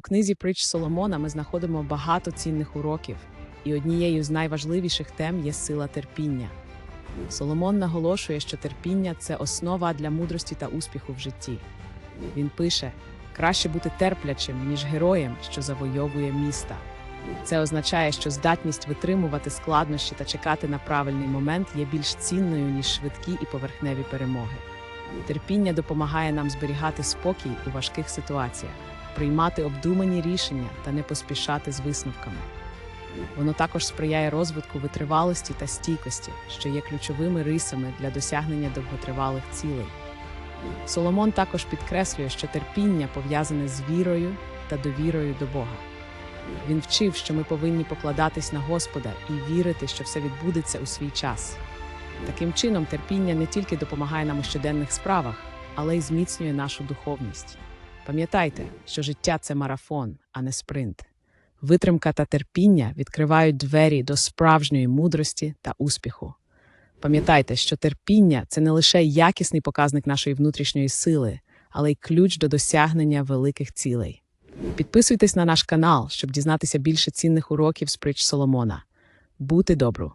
У книзі Притч Соломона ми знаходимо багато цінних уроків, і однією з найважливіших тем є сила терпіння. Соломон наголошує, що терпіння це основа для мудрості та успіху в житті. Він пише: краще бути терплячим, ніж героєм, що завойовує міста. Це означає, що здатність витримувати складнощі та чекати на правильний момент є більш цінною, ніж швидкі і поверхневі перемоги. Терпіння допомагає нам зберігати спокій у важких ситуаціях, приймати обдумані рішення та не поспішати з висновками. Воно також сприяє розвитку витривалості та стійкості, що є ключовими рисами для досягнення довготривалих цілей. Соломон також підкреслює, що терпіння пов'язане з вірою та довірою до Бога. Він вчив, що ми повинні покладатись на Господа і вірити, що все відбудеться у свій час. Таким чином, терпіння не тільки допомагає нам у щоденних справах, але й зміцнює нашу духовність. Пам'ятайте, що життя це марафон, а не спринт. Витримка та терпіння відкривають двері до справжньої мудрості та успіху. Пам'ятайте, що терпіння це не лише якісний показник нашої внутрішньої сили, але й ключ до досягнення великих цілей. Підписуйтесь на наш канал, щоб дізнатися більше цінних уроків з притч Соломона. Бути добру!